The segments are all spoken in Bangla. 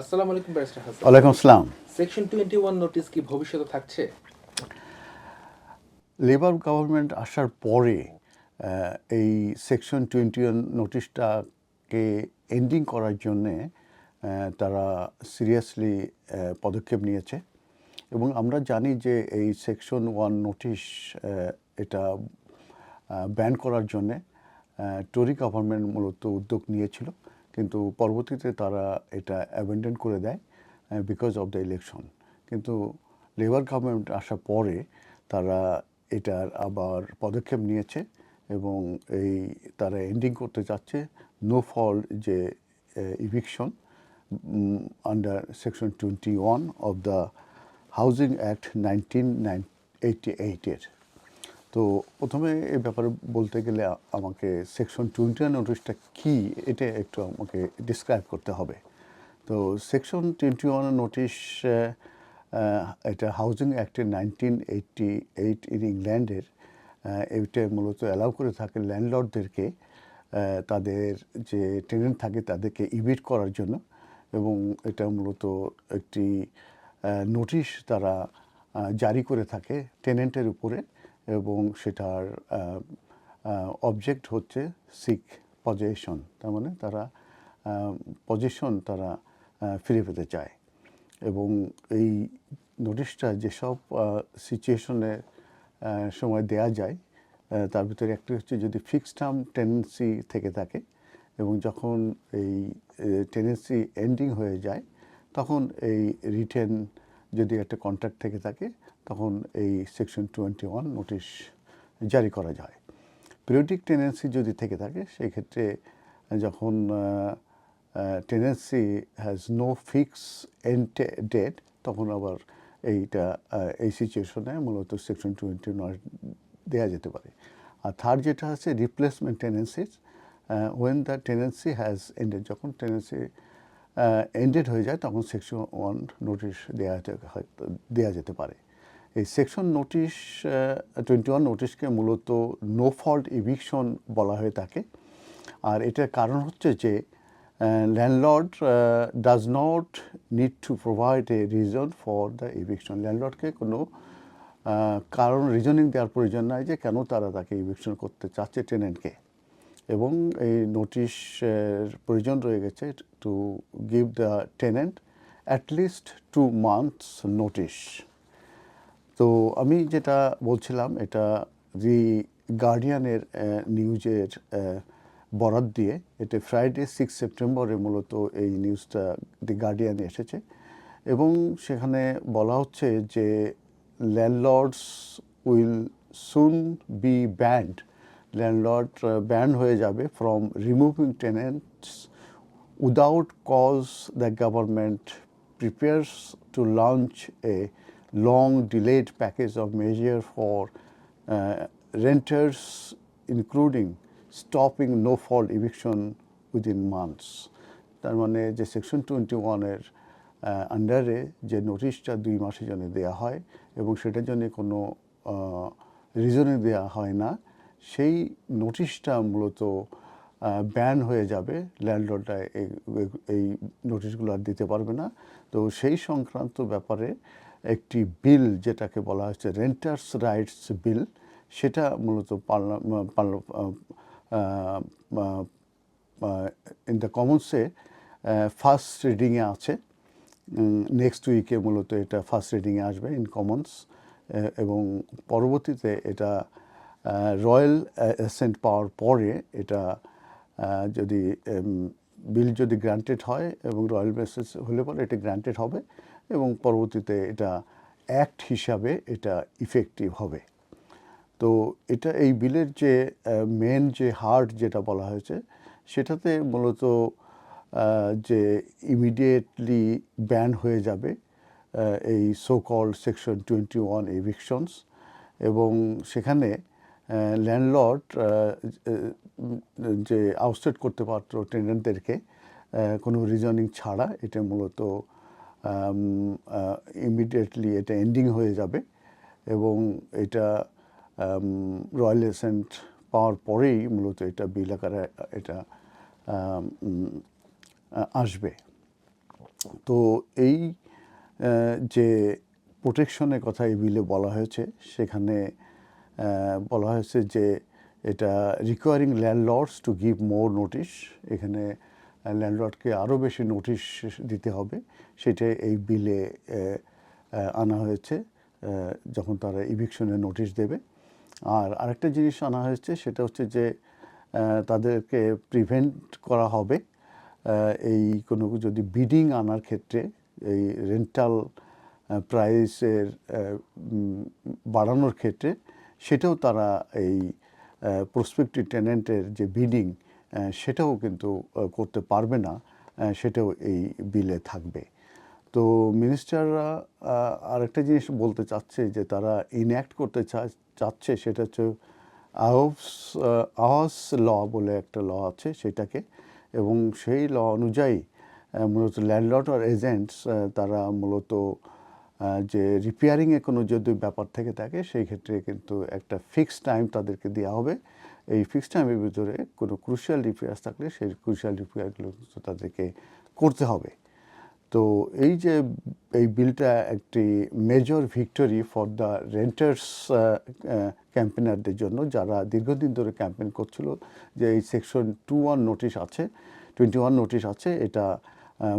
আসসালামু আলাইকুম ব্যারিস্টার হাসান। ওয়ালাইকুম আসসালাম। সেকশন টোয়েন্টি ওয়ান নোটিশ কি ভবিষ্যতে থাকছে? লেবার গভর্নমেন্ট আসার পরে এই সেকশন টোয়েন্টি ওয়ান নোটিশটাকে এন্ডিং করার জন্যে তারা সিরিয়াসলি পদক্ষেপ নিয়েছে। এবং আমরা জানি যে এই সেকশন ওয়ান নোটিশ এটা ব্যান করার জন্যে টরি গভর্নমেন্ট মূলত উদ্যোগ নিয়েছিল। কিন্তু পরবর্তীতে তারা এটা অ্যাবেন্ডেন করে দেয় বিকজ অফ দ্য ইলেকশন কিন্তু লেবার গভর্নমেন্ট আসার পরে তারা এটার আবার পদক্ষেপ নিয়েছে এবং এই তারা এন্ডিং করতে চাচ্ছে নো ফল যে eviction under section twenty one of the housing act nineteen nine eighty এইটের তো প্রথমে এই ব্যাপারে বলতে গেলে আমাকে সেকশন টোয়েন্টি ওয়ান নোটিশটা কী, এটা একটু আমাকে ডিসক্রাইব করতে হবে। তো সেকশন টোয়েন্টি ওয়ান নোটিশ এটা হাউজিং অ্যাক্টের নাইনটিন এইটটি এইট ইন ইংল্যান্ডের এইটা মূলত অ্যালাউ করে থাকে ল্যান্ডলর্ডদেরকে তাদের যে টেনেন্ট থাকে তাদেরকে ইভিট করার জন্য এবং এটা মূলত একটি নোটিশ তারা জারি করে থাকে টেনেন্টের উপরে। এবং সেটার অবজেক্ট হচ্ছে সিক পজেশন তার মানে তারা পজিশন তারা ফিরে পেতে চায়। এবং এই নোটিশটা যেসব সিচুয়েশনে সময় দেয়া যায় তার ভিতরে একটি হচ্ছে যদি ফিক্সড টার্ম টেন্ডেন্সি থেকে থাকে এবং যখন এই টেন্ডেন্সি এন্ডিং হয়ে যায়, তখন এই রিটেন যদি একটা কন্ট্রাক্ট থেকে থাকে, তখন এই সেকশন টোয়েন্টি ওয়ান নোটিশ জারি করা যায়। পিরিয়ডিক টেন্ডেন্সি যদি থেকে থাকে সেই ক্ষেত্রে যখন tenancy has no fixed end date তখন আবার এইটা এই সিচুয়েশনে মূলত সেকশন টোয়েন্টি নয় দেওয়া যেতে পারে। আর থার্ড যেটা আছে replacement tenancies when the tenancy has ended যখন টেন্ডেন্সি এন্ডেড হয়ে যায়, তখন সেকশন ওয়ান নোটিশ দেওয়া দেওয়া যেতে পারে। এই সেকশন নোটিশ টোয়েন্টি ওয়ান নোটিশকে মূলত নো ফল্ট ইভিকশন বলা হয়ে থাকে আর এটার কারণ হচ্ছে যে landlord does not need to provide a reason for the eviction ল্যান্ডলর্ডকে কোনো কারণ রিজনিং দেওয়ার প্রয়োজন নাই যে কেন তারা তাকে ইভিকশন করতে চাচ্ছে টেনেন্টকে এবং এই নোটিশের প্রয়োজন রয়ে গেছে to give the tenant at least two months notice তো আমি যেটা বলছিলাম, এটা দি গার্ডিয়ানের নিউজের বরাত দিয়ে এটা ফ্রাইডে সিক্স সেপ্টেম্বরে মূলত এই নিউজটা দি গার্ডিয়ানে এসেছে এবং সেখানে বলা হচ্ছে যে landlords will soon be banned landlord ban uh, হয়ে যাবে from removing tenants without cause the government prepares to launch a long delayed package of measure for renters including stopping no fault eviction within months তার মানে যে সেকশন টোয়েন্টি ওয়ানের আন্ডারে যে নোটিশটা দুই মাসের জন্য দেওয়া হয় এবং সেটার জন্য কোনো uh, রিজনে দেওয়া হয় না সেই নোটিশটা মূলত ব্যান হয়ে যাবে। ল্যান্ডলর্ডরা এই এই নোটিশগুলো আর দিতে পারবে না। তো সেই সংক্রান্ত ব্যাপারে একটি বিল যেটাকে বলা হচ্ছে রেন্টার্স রাইটস বিল সেটা মূলত ইন দ্য কমন্সে ফার্স্ট রিডিংয়ে আছে। নেক্সট উইকে মূলত এটা ফার্স্ট রিডিংয়ে আসবে ইন কমন্স এবং পরবর্তীতে এটা রয়্যাল অ্যাসেন্ট পাওয়ার পরে এটা যদি বিল যদি গ্রান্টেড হয় এবং রয়্যাল বেসিস হলে পরে এটা গ্রান্টেড হবে এবং পরবর্তীতে এটা অ্যাক্ট হিসাবে এটা ইফেক্টিভ হবে। তো এটা এই বিলের যে মেন যে হার্ট যেটা বলা হয়েছে, সেটাতে মূলত যে ইমিডিয়েটলি ব্যান হয়ে যাবে এই so called section twenty one evictions এবং সেখানে ল্যান্ডলর্ড যে আউটসেট করতে পারত টেন্ডেন্টদেরকে কোনো রিজনিং ছাড়া এটা মূলত ইমিডিয়েটলি এটা এন্ডিং হয়ে যাবে এবং এটা রয়্যাল এসেন্ট পাওয়ার পরেই মূলত এটা বিল আকারে, এটা আসবে। তো এই যে প্রোটেকশনের কথা এই বিলে বলা হয়েছে, সেখানে বলা হয়েছে যে এটা requiring landlords to give more notice এখানে ল্যান্ডলর্ডকে আরও বেশি নোটিশ দিতে হবে। সেটা এই বিলে আনা হয়েছে যখন তারা ইভিকশনের নোটিশ দেবে। আর আরেকটা জিনিস আনা হয়েছে, সেটা হচ্ছে যে তাদেরকে প্রিভেন্ট করা হবে। এই কোনো যদি বিডিং আনার ক্ষেত্রে এই রেন্টাল প্রাইসের বাড়ানোর ক্ষেত্রে সেটাও তারা এই প্রসপেক্টিভ টেনেন্টের যে বিডিং সেটাও কিন্তু করতে পারবে না সেটাও এই বিলে থাকবে। তো মিনিস্টাররা আরেকটা জিনিস বলতে চাচ্ছে যে তারা ইনঅ্যাক্ট করতে চাচ্ছে সেটা হচ্ছে আহস আহস ল বলে একটা ল আছে সেটাকে এবং সেই ল অনুযায়ী মূলত ল্যান্ডলর্ড আর এজেন্টস তারা মূলত যে রিপেয়ারিংয়ে কোনো যদি ব্যাপার থেকে থাকে, সেই ক্ষেত্রে কিন্তু একটা ফিক্সড টাইম তাদেরকে দেওয়া হবে। এই ফিক্সড টাইমের ভিতরে কোনো ক্রুশিয়াল রিপেয়ার্স থাকলে সেই ক্রুশিয়াল রিপেয়ারগুলো তাদেরকে করতে হবে। তো এই যে এই বিলটা একটি major victory for the renters ক্যাম্পেনারদের জন্য, যারা দীর্ঘদিন ধরে ক্যাম্পেন করছিল, যে এই সেকশন টু ওয়ান নোটিশ আছে টোয়েন্টি ওয়ান নোটিশ আছে, এটা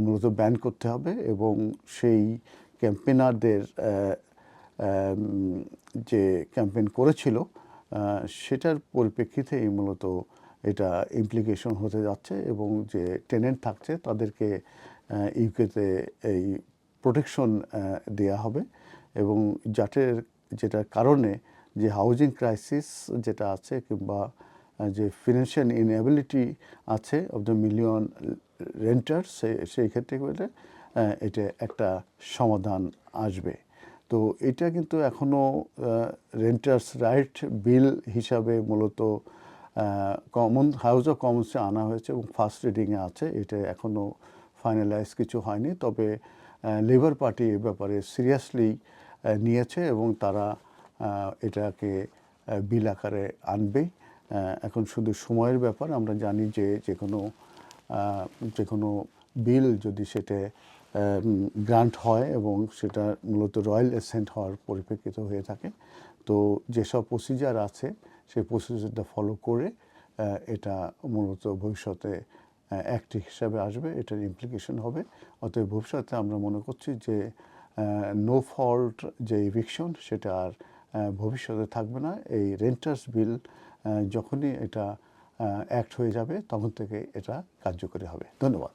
মূলত ব্যান করতে হবে এবং সেই ক্যাম্পেনারদের যে ক্যাম্পেন করেছিল সেটার পরিপ্রেক্ষিতেই মূলত এটা ইমপ্লিকেশন হতে যাচ্ছে এবং যে টেনেন্ট থাকছে তাদেরকে ইউকেতে এই প্রোটেকশন দেয়া হবে এবং যাটের যেটার কারণে যে হাউজিং ক্রাইসিস যেটা আছে কিংবা যে ফিনান্সিয়াল ইনএবিলিটি আছে অফ দ্য মিলিয়ন রেন্টার সেই ক্ষেত্রে বলে আহ, এটা একটা সমাধান আসবে। তো এটা কিন্তু এখনও রেন্টার্স রাইট বিল হিসাবে মূলত কমন হাউস অফ কমন্সে আনা হয়েছে এবং ফার্স্ট রিডিংয়ে আছে। এটা এখনও ফাইনালাইজ কিছু হয়নি। তবে লেবার পার্টি এ ব্যাপারে সিরিয়াসলি নিয়েছে এবং তারা এটাকে বিল আকারে আনবে। এখন শুধু সময়ের ব্যাপার। আমরা জানি যে যে কোনো যে কোনো বিল যদি সেটা গ্রান্ট হয় এবং সেটা মূলত রয়্যাল এসেন্ট হওয়ার পরিপ্রেক্ষিত হয়ে থাকে। তো যেসব প্রসিজার আছে, সেই প্রসিজারটা ফলো করে এটা মূলত ভবিষ্যতে অ্যাক্ট হিসাবে আসবে, এটার ইমপ্লিকেশন হবে। অতএব ভবিষ্যতে আমরা মনে করছি যে নো ফল্ট যে ইভিকশন সেটা আর ভবিষ্যতে থাকবে না। এই রেন্টার্স বিল যখনই এটা অ্যাক্ট হয়ে যাবে, তখন থেকে এটা কার্যকরী হবে। ধন্যবাদ।